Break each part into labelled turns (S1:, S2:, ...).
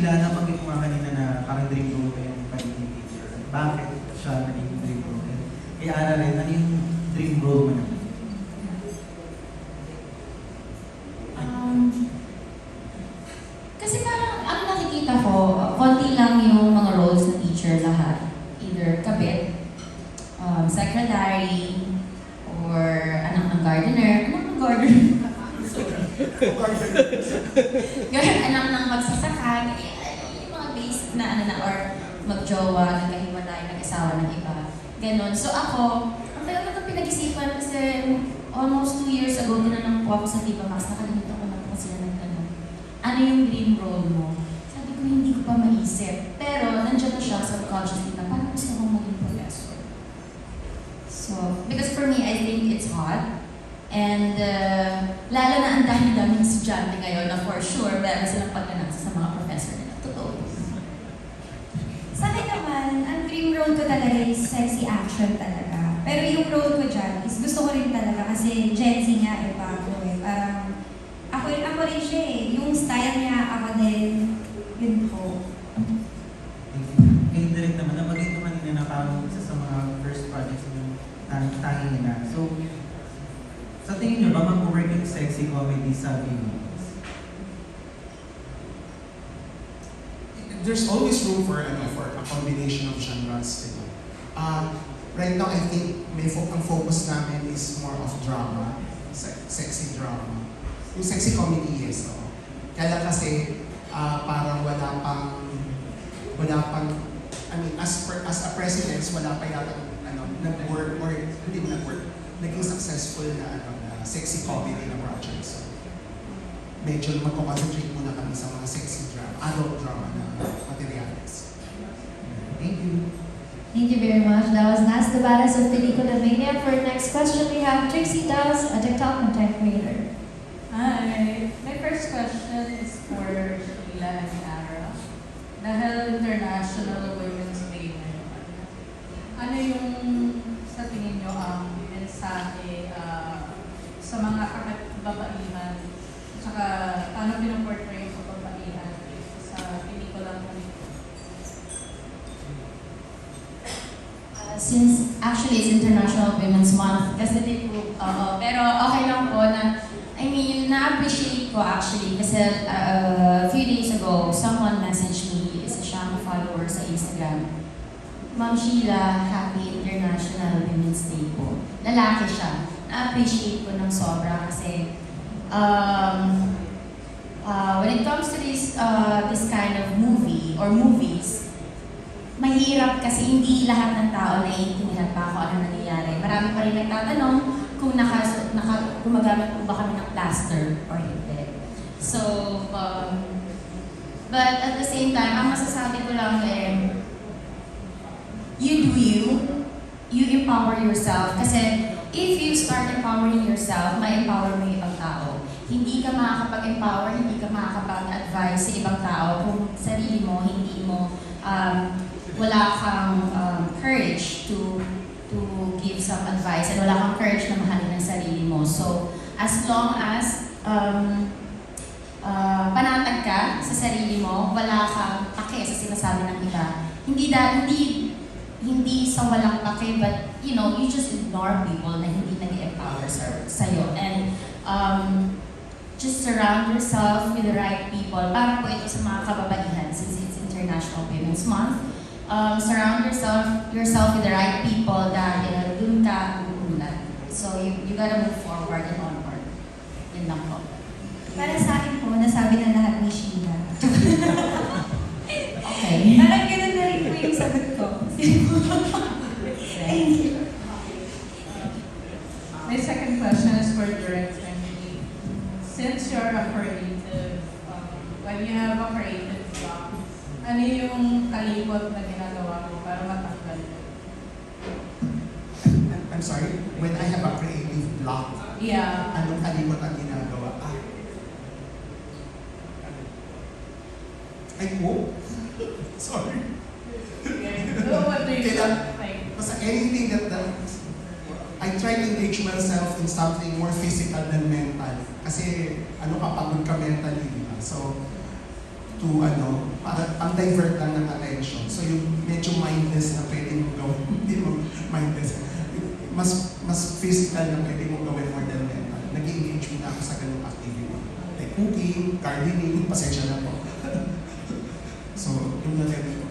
S1: Sheila, nabanggit mo nga kanina na parang dream yung pagiging teacher. Bakit siya naging dream? And Kaya Ara rin, ano yung dream role mo naman?
S2: Um, kasi parang ang nakikita ko, konti lang yung mga roles ng teacher lahat. Either kabit, um, secretary, or anak ng gardener. Ng. Ganun, anak ng magsasaka. eh, Yung mga basic na ano na, or magjowa, nagkahiwalay, nag-asawa ng iba. Ganon. So ako, ang tagal ko pinag-isipan kasi almost two years ago, tinanong po ako sa Viva Max, nakalimutan ko na po sila nagtanong. Ano yung dream role mo? Sabi ko, hindi ko pa maisip. Pero nandiyan na siya subconsciously na parang gusto kong maging professor. So, because for me, I think it's hot. And uh, lalo na ang dami-daming estudyante ngayon na for sure meron silang pagkanasa sa mga professor nila. Totoo.
S3: Sa akin naman, ang dream role ko talaga is sexy action talaga. Pero yung role ko dyan is gusto ko rin talaga kasi Gen Z nga eh, bago eh. Parang, ako, ako rin siya eh. Yung style niya, ako din, yun ko.
S1: Kayo direct naman, nabanggit mo kanina na parang isa sa mga first projects tanging tanging na. Sa tingin niyo ba mag-work yung sexy comedy sa Philippines?
S4: there's always room for ano for a combination of genres diba? Uh, right now I think may fo- ang focus namin is more of drama se- sexy drama yung sexy comedy yes oo. kaya kasi ah, parang wala pang wala pang I mean as per, as a president wala pa yata ano nag-work or hindi nag-work naging successful na ano na sexy comedy na project so medyo magko-concentrate muna kami sa mga sexy drama, adult drama na materials.
S1: Thank you.
S5: Thank you very much. That was Nas Tabaras of Pelikula Mania. For our next question, we have Trixie Dawes, a TikTok content creator.
S6: Hi. My first question is for Sheila and Ara. Dahil International Women's Day ngayon, ano yung sa tingin nyo ang mensahe ah, sa mga kababaihan at saka paano pinaportray yung kababaihan sa pelikula mo?
S2: Uh, since actually it's International Women's Month, kasi po, oo, pero okay lang po na, I mean, na-appreciate ko actually kasi uh, a few days ago, someone messaged me, isa siyang follower sa Instagram. Ma'am Sheila, Happy International Women's Day po. Lalaki siya. Na-appreciate ko ng sobra kasi um, uh, when it comes to this, uh, this kind of movie or movies, mahirap kasi hindi lahat ng tao naiintindihan pa kung ano nangyayari. Marami pa rin nagtatanong kung naka, naka, gumagamit po ba kami ng plaster or hindi. So, um, but at the same time, ang masasabi ko lang eh, you do you, you empower yourself. Kasi if you start empowering yourself, ma-empower mo yung tao. Hindi ka makakapag-empower, hindi ka makakapag-advise sa ibang tao kung sarili mo, hindi mo um, wala kang um, courage to to give some advice and wala kang courage na mahalin ang sarili mo. So, as long as um, uh, panatag ka sa sarili mo, wala kang pake sa sinasabi ng iba. Hindi da, hindi hindi sa walang pake, but you know, you just ignore people na hindi nag-empower sa sa'yo. And um, just surround yourself with the right people. Para po ito sa mga kababaihan since it's International Women's Month um, surround yourself yourself with the right people dahil dun ka uulan. So you, you gotta move forward and onward. Yun lang po.
S3: Para sa akin po, nasabi na lahat ni Sheila.
S2: Okay.
S3: Parang ganun na rin po yung sagot ko. Thank you.
S6: My second question is for Direct Emily. Since you're a creative, um, when you have a creative block, ano yung kalibot na ginagawa mo para matanggal yun?
S4: I'm, I'm sorry, when I have a creative block,
S6: Yeah.
S4: anong kalimot ang ginagawa? Ah. Ay, oh. sorry.
S6: So what do you
S4: Kailan-
S6: like?
S4: Basta anything that, that I try to engage myself in something more physical than mental. Kasi ano ka, pagod ka mentally, di ba? So, to ano, para pang-divert lang ng attention. So yung medyo mindless na pwede mo gawin, hindi mo mindless. Mas mas physical na pwede mo gawin more than mental. Nag-engage mo na ako sa ganung activity. Like cooking, gardening, pasensya na po. so, yung na ko.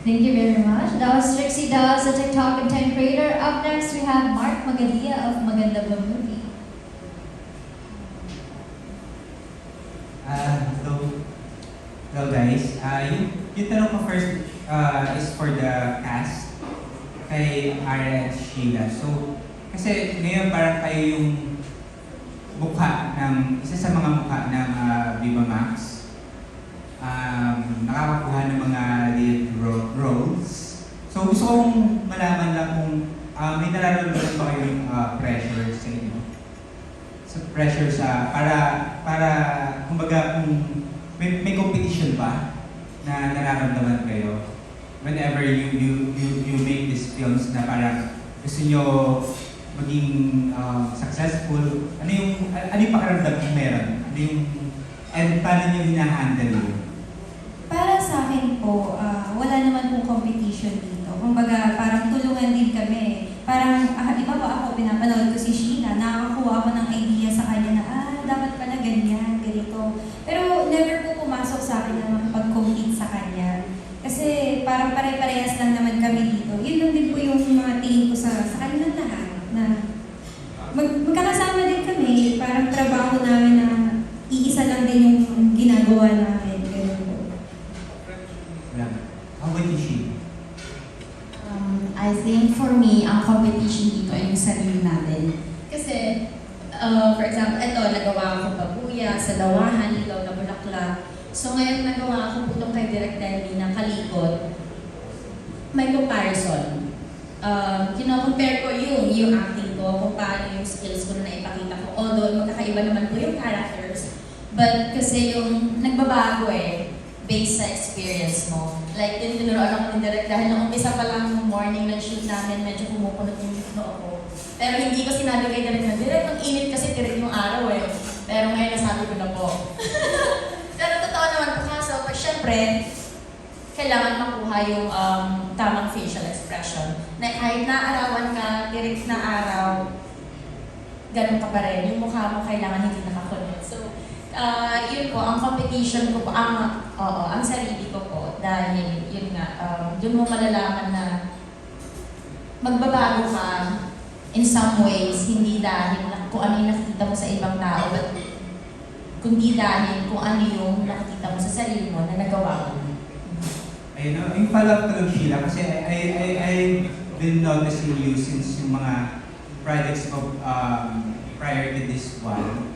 S6: Thank you
S5: very much. That was Trixie Dawes, a TikTok content creator. Up next, we have Mark Magalia of Maganda Ba Movie.
S7: Ah, hello. Hello guys. Ah, yung, yung tanong ko first ah, is for the cast kay Ara at Sheila. So, kasi ngayon parang kayo yung mukha ng, isa sa mga mukha ng ah, Viva Max. Um, nakakakuha ng mga lead ro- roles. So, gusto kong malaman lang kung ah, may nararamdaman ba kayong ah, pressure sa inyo? sa pressure sa para para kumbaga kung may, may competition ba na nararamdaman kayo whenever you you you, you make these films na parang gusto nyo maging um, successful ano yung ano yung pakiramdam kung meron ano yung and paano nyo hinahandle yun
S3: po, ah, wala naman pong competition dito. Kumbaga, parang tulungan din kami. Parang, ah, iba ba ako, pinapanood ko si Sheila, nakakuha ako ng idea sa kanya na, ah, dapat pala ganyan, ganito. Pero never po pumasok sa akin na makipag-compete sa kanya. Kasi parang pare-parehas lang naman kami dito. Yun lang din po yung mga tingin ko sa, sa kanilang lahat. Na mag, magkakasama din kami, parang trabaho namin na iisa lang din yung ginagawa namin. Ganun po.
S7: wala how about you Sheila?
S2: Um, I think for me, ang competition dito ay yung sarili natin. Kasi, uh, for example, ito, nagawa ko pabuya, sa lawahan, ilaw na bulaklak. So ngayon nagawa ko putong kay Direk Denny na kalikot. May Um, kino-compare ko yung, yung acting ko, kung paano yung skills ko na naipakita ko. Although magkakaiba naman po yung characters. But kasi yung nagbabago eh, based sa experience mo. Like, din tinuruan ako ni Direk dahil nung umpisa pa lang ng morning ng shoot namin, medyo kumukunot yung noo ko. Pero hindi ko sinabi kay Direk na, Direk, ang init kasi tirik yung araw eh. Pero ngayon nasabi ko na po. Pero totoo naman po kaso, pag syempre, kailangan makuha yung um, tamang facial expression. Na kahit naarawan ka, tirik na araw, ganun ka pa rin. Yung mukha mo kailangan hindi nakakunot. So, ah yun po, ang competition ko po, ang, oo, ang sarili ko po, dahil yun nga, um, dun mo malalaman na magbabago ka in some ways, hindi dahil na, kung ano yung nakikita mo sa ibang tao, but kundi dahil kung ano yung nakikita mo sa sarili mo na nagawa mo.
S7: Ayun, no? yung follow-up ko lang Sheila, kasi I, I, I, I've been noticing you since yung mga projects of um, prior to this one.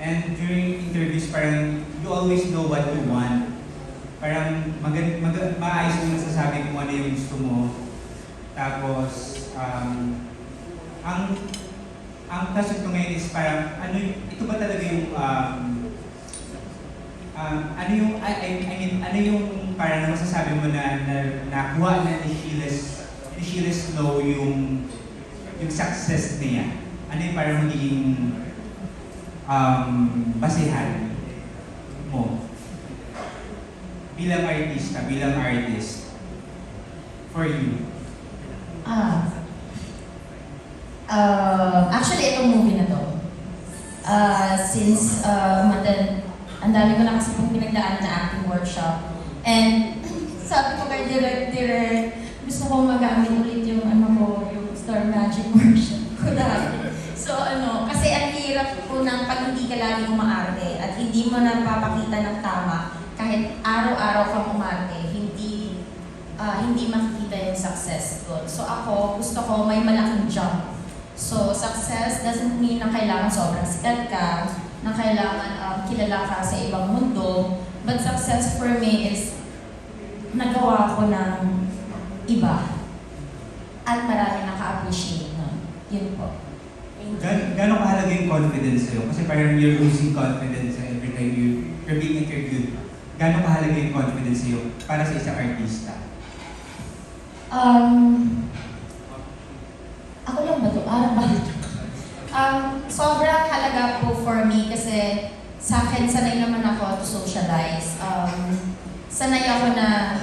S7: And during interviews, parang you always know what you want. Parang mag, mag, maayos mo nasasabi kung ano yung gusto mo. Tapos, um, ang ang question ko ngayon is parang, ano ito ba talaga yung um, um, ano yung, I, I, I mean, ano yung parang masasabi mo na, na nakuha na ni Sheila's, ni Sheila Snow yung, yung success niya? Ano yung parang magiging um, basihan mo bilang artista, bilang artist for you?
S2: Ah. Uh, actually, itong movie na to. Uh, since uh, matan, ang dami ko na kasi pong pinagdaan na acting workshop. And sabi ko kay Direk, gusto ko magamit ulit yung ano ko, yung Star Magic workshop ko dati. So ano, kasi ang hirap po ng pag hindi ka lagi umaarte at hindi mo napapakita ng tama kahit araw-araw kang umarte, hindi ah, hindi makikita yung success doon. So ako, gusto ko may malaking jump. So success doesn't mean na kailangan sobrang sikat ka, na kailangan um, kilala ka sa ibang mundo. But success for me is nagawa ko ng iba. At marami naka-appreciate nun. Yun po.
S7: Gan gano'ng kahalaga yung confidence sa'yo? Kasi parang you're losing confidence every time you, you're being interviewed. Gano'ng kahalaga yung confidence sa'yo para sa isang artista?
S2: Um, ako lang ba to? Ah, ba? Um, sobrang halaga po for me kasi sa akin, sanay naman ako to socialize. Um, sanay ako na,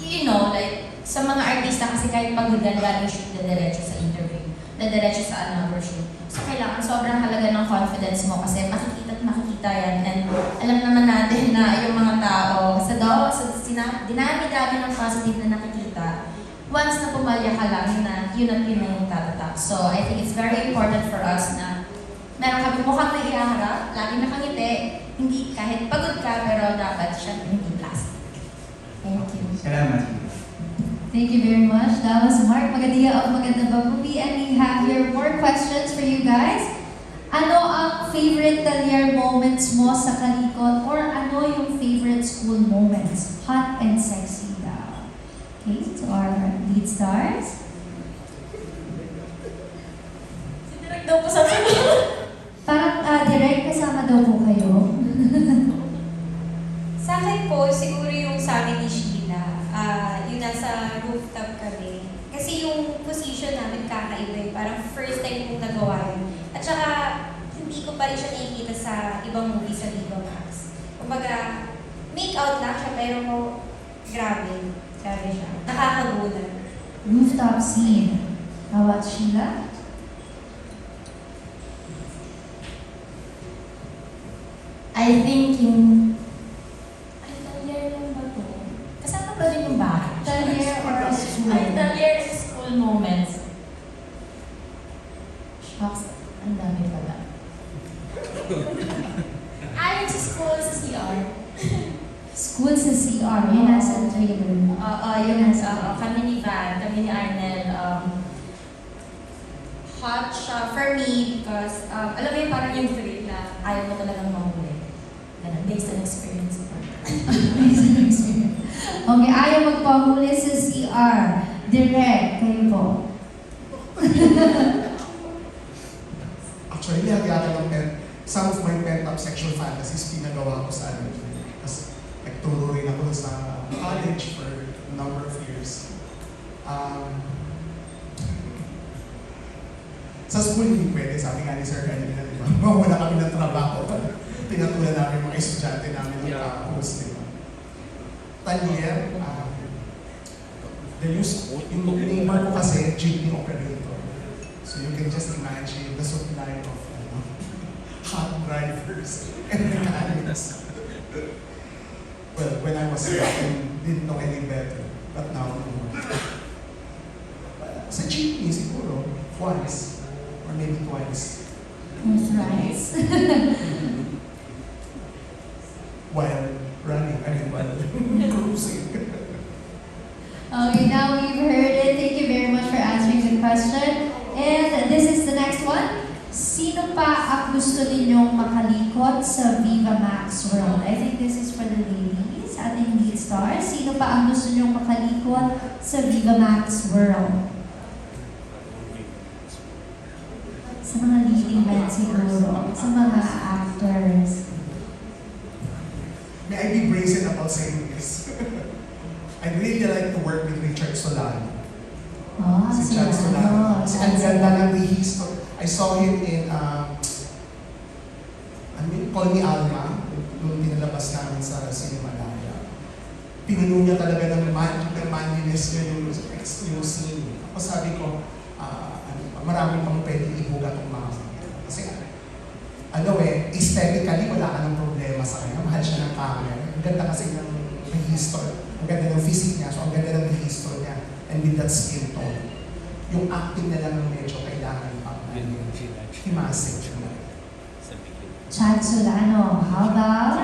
S2: you know, like, sa mga artista kasi kahit pagod yan, galing shoot na diretso sa interview, na diretso sa another shoot. So, kailangan sobrang halaga ng confidence mo kasi makikita at makikita yan. And alam naman natin na yung mga tao, sa daw, sa dinami-dami ng positive na nakikita, once na pumalya ka lang na yun at yun na yung tatatak. So, I think it's very important for us na meron kami mukhang naiharap, lagi nakangiti, hindi kahit pagod ka, pero dapat siya hindi plastic. Thank you.
S7: Salamat.
S5: Thank you very much. That was Mark Magadia of Maganda Bumblebee. And we have here more questions for you guys. Ano ang favorite talyer moments mo sa Kalikot? Or ano yung favorite school moments? Hot and sexy daw. Okay, to our lead stars.
S2: Direct daw po sa
S5: Parang ah, direct kasama daw po kayo.
S3: Sa akin po, siguro yung sa amin ni Sheila, ah, yung nasa rooftop kami. Kasi yung position namin kakaiba eh. Parang first time kong nagawa yun. At saka, hindi ko pa rin siya nakikita sa ibang movie sa Viva Max. Kumbaga, make out lang siya, pero grabe. Grabe siya. Nakakagulat.
S5: Rooftop scene. How about Sheila?
S2: I think yung... Ay, talyer lang ba to? Kasama ba din yung bahay?
S5: Talyer or school?
S2: Ay, talyer is school moments. Shucks, ang dami pala. Ay, sa school, sa CR.
S5: School sa CR. Yung nasa trailer.
S2: Oo, yung uh, kami ni Van, kami ni Arnel, um, hot siya for me because, um, alam mo yung parang yung thrill na ayaw mo talagang mahuli. Ganun, based on experience ko.
S5: okay, ayaw magpahuli sa CR. Direct, kayo po.
S4: Actually, lahat yata ng pent, some of my pent-up sexual fantasies pinagawa ko sa ano. Nagturo rin ako sa college for a number of years. Um, sa school, hindi pwede. Sabi nga ni Sir kanina, di ba? Mawala kami ng trabaho. Pinatulan namin mga estudyante namin ng campus, di ba? Talier, um, the use, yung neighbor ko kasi, jeepney operator. So you can just imagine the supply of ano, hot drivers and mechanics. Well, when I was young, I didn't know any better. But now, no more. Sa jeepney siguro, once. Or maybe twice.
S5: Who's rice?
S4: While running, I mean, while cruising.
S5: Okay, now we've heard it. Thank you very much for answering the question. And this is the next one. Sino pa ang gusto ninyong makalikot sa Viva Max World? I think this is for the ladies, ating lead star. Sino pa ang gusto ninyong makalikot sa Viva Max World? Sa mga leading men siguro, sa mga actors.
S4: May I be brazen about saying this? I'd really like to work with Richard Solano.
S5: Oh,
S4: si Chad Solano.
S5: ano,
S4: Kasi ang ganda ng rehisto. I saw him in, um, I mean, Call Me Alma, nung pinalabas namin sa Cinemalaya. Pinuno niya talaga ng man, ng manliness niya yung, yung scene. Ako sabi ko, ah, ano, marami pang pwede ibuga tong mga Kasi ano eh, aesthetically wala ka ng problema sa kanya. Mahal siya ng camera. Ang ganda kasi ng rehisto. Ang ganda ng physique niya. So ang ganda ng rehisto niya. And with that skin tone. Yung acting na lang ng medyo kailangan pang ano, himasig.
S5: Chad Solano. How about?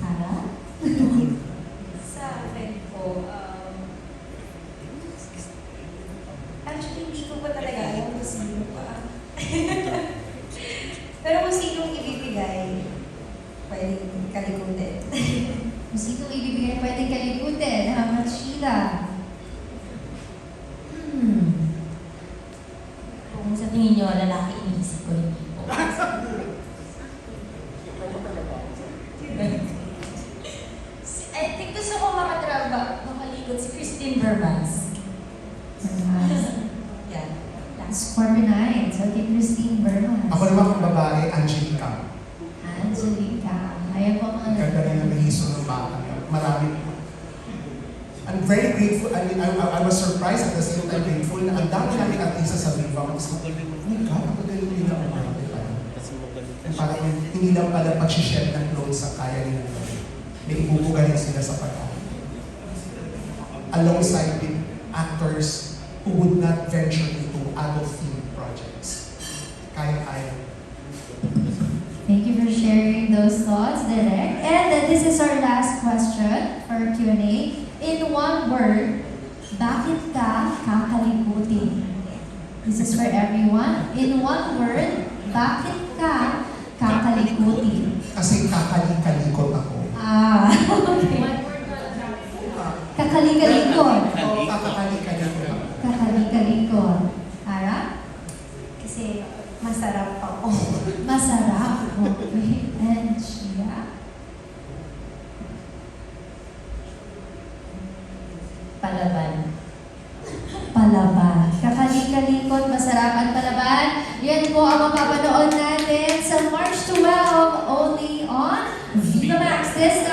S5: Ara?
S3: Sa akin po, um, actually hindi ko pa talaga alam kung sino pa. Pero kung sinong ibibigay, pwedeng kalikutin.
S5: Kung sino ibibigay pwedeng kalikutin? How about Sheila? Hmm.
S2: Kung sa tingin nyo, lalaki iniisip ko, hindi po. I think gusto ko makatraba, makalikot si Christine Vermas.
S5: Vermas.
S2: Yan.
S5: Scorpio Nights. Okay, Christine Vermas.
S4: Ako naman kung babae, Angelica.
S5: Angelica. Ayan po mga
S4: Ang ganda rin ng reason ng bata. Marami. I'm very grateful. I mean, I, I, I was surprised at the same time grateful na ang dami namin artista sa Viva. Mas oh my God, ang magaling nila ang. And parang hindi lang pala pag-share ng clothes ang kaya nila. May ibubuga rin sila sa pag Alongside with actors who would not venture into adult themed projects. Kaya-kaya.
S5: Thank you for sharing those thoughts, Derek. And this is our last question for Q&A. In one word, bakit ka kakalimutin? This is for everyone. In one word, bakit ka kakalikutin?
S4: Kasi kakali-kalikot ako.
S5: Ah, okay. Kakalikalikot.
S4: Oo, kakakali-kalikot ako.
S5: Kakalikalikot. Ara?
S3: Kasi masarap ako.
S5: Masarap. Okay. And Shia? Palaban. Palaban. Kakalikalikot, masarap at palaban. Yan po ang mapapanood natin sa March 12 only on Viva Max. This